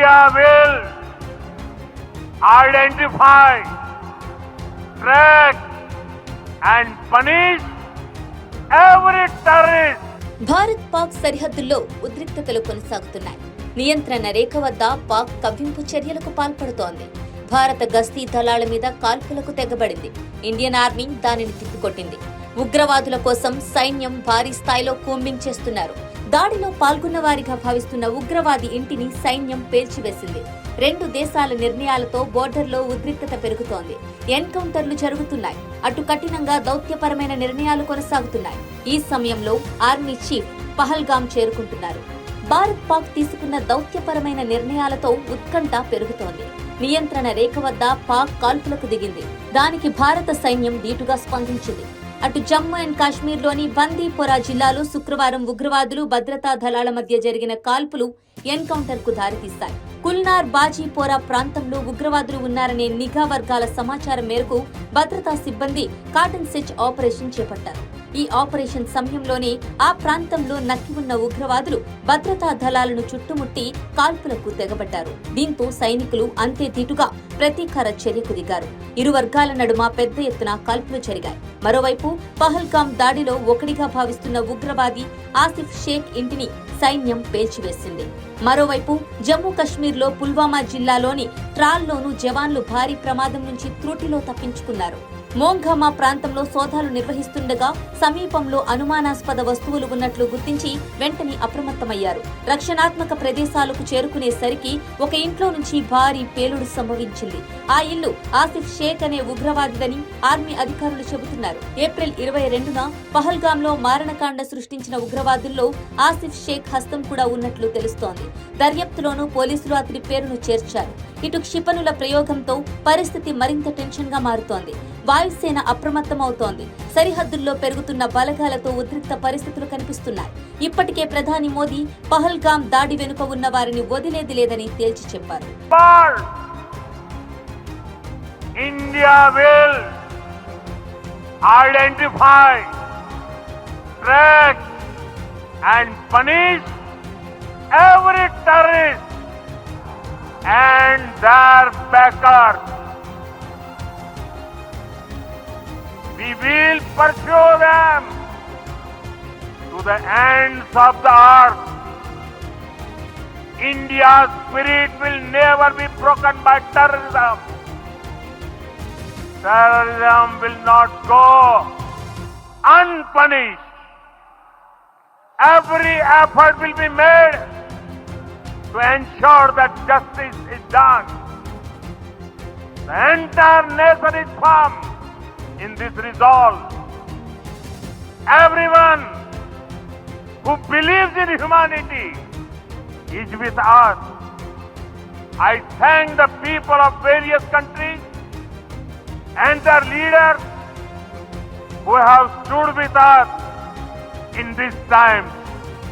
India will identify, track, and punish every terrorist. Bharat Pak సరిహద్దుల్లో ఉద్రిక్తతలు కొనసాగుతున్నాయి. నియంత్రణ రేఖ వద్ద పాక్ కవ్వింపు చర్యలకు పాల్పడుతోంది. భారత గస్తీ దళాల మీద కాల్పులకు తెగబడింది. ఇండియన్ ఆర్మీ దానిని తిప్పికొట్టింది. ఉగ్రవాదుల కోసం సైన్యం భారీ స్థాయిలో కూంబింగ్ చేస్తున్నారు. దాడిలో పాల్గొన్న వారిగా భావిస్తున్న ఉగ్రవాది ఇంటిని సైన్యం పేల్చివేసింది. రెండు దేశాల నిర్ణయాలతో బోర్డర్లో ఉద్రిక్తత పెరుగుతోంది. ఎన్కౌంటర్లు జరుగుతున్నాయి. అటు కఠినంగా దౌత్యపరమైన నిర్ణయాలు కొనసాగుతున్నాయి. ఈ సమయంలో ఆర్మీ చీఫ్ పహల్గాం చేరుకుంటున్నారు. భారత్ పాక్ తీసుకున్న దౌత్యపరమైన నిర్ణయాలతో ఉత్కంఠ పెరుగుతోంది. నియంత్రణ రేఖ వద్ద పాక్ కాల్పులకు దిగింది. దానికి భారత సైన్యం ధీటుగా స్పందించింది. అటు జమ్మూ అండ్ కాశ్మీర్లోని బందీపోరా జిల్లాలో శుక్రవారం ఉగ్రవాదులు భద్రతా దళాల మధ్య జరిగిన కాల్పులు ఎన్కౌంటర్కు దారితీశాయి. దారితీస్తాయి కుల్నార్ బాజీపోరా ప్రాంతంలో ఉగ్రవాదులు ఉన్నారనే నిఘా వర్గాల సమాచారం మేరకు భద్రతా సిబ్బంది కాటన్ సెచ్ ఆపరేషన్ చేపట్టారు. ఈ ఆపరేషన్ సమయంలోనే ఆ ప్రాంతంలో నక్కి ఉన్న ఉగ్రవాదులు భద్రతా దళాలను చుట్టుముట్టి కాల్పులకు తెగబడ్డారు. దీంతో సైనికులు అంతే ధీటుగా ప్రతీకార చర్యకు దిగారు. ఇరు వర్గాల నడుమ పెద్ద ఎత్తున కాల్పులు జరిగాయి. మరోవైపు పహల్గాం దాడిలో ఒకడిగా భావిస్తున్న ఉగ్రవాది ఆసిఫ్ షేక్ ఇంటిని సైన్యం పేల్చివేసింది. మరోవైపు జమ్మూ కశ్మీర్లో పుల్వామా జిల్లాలోని ట్రాల్లోనూ జవాన్లు భారీ ప్రమాదం నుంచి త్రుటిలో తప్పించుకున్నారు. మోంఘమా ప్రాంతంలో సోదాలు నిర్వహిస్తుండగా సమీపంలో అనుమానాస్పద వస్తువులు ఉన్నట్లు గుర్తించి వెంటనే అప్రమత్తమయ్యారు. రక్షణాత్మక ప్రదేశాలకు చేరుకునేసరికి ఒక ఇంట్లో నుంచి భారీ పేలుడు సంభవించింది. ఆ ఇల్లు ఆసిఫ్ షేక్ అనే ఉగ్రవాదిదని ఆర్మీ అధికారులు చెబుతున్నారు. ఏప్రిల్ ఇరవై రెండున పహల్గాంలో మారణకాండ సృష్టించిన ఉగ్రవాదుల్లో ఆసిఫ్ షేక్ హస్తం కూడా ఉన్నట్లు తెలుస్తోంది. దర్యాప్తులోనూ పోలీసులు అతడి పేరును చేర్చారు. ఇటు క్షిపణుల ప్రయోగంతో పరిస్థితి మరింత టెన్షన్గా మారుతోంది. వాయుసేన అప్రమత్తమవుతోంది. సరిహద్దుల్లో పెరుగుతున్న బలగాలతో ఉద్రిక్త పరిస్థితులు కనిపిస్తున్నాయి. ఇప్పటికే ప్రధాని మోదీ పహల్గాం దాడి వెనుక ఉన్న వారిని వదిలేది లేదని తేల్చి చెప్పారు. But India will identify, and their backers. We will pursue them to the ends of the earth. India's spirit will never be broken by terrorism. Terrorism will not go unpunished. Every effort will be made to ensure that justice is done. The entire nation is firm in this resolve. Everyone who believes in humanity is with us. I thank the people of various countries and their leaders who have stood with us in these times.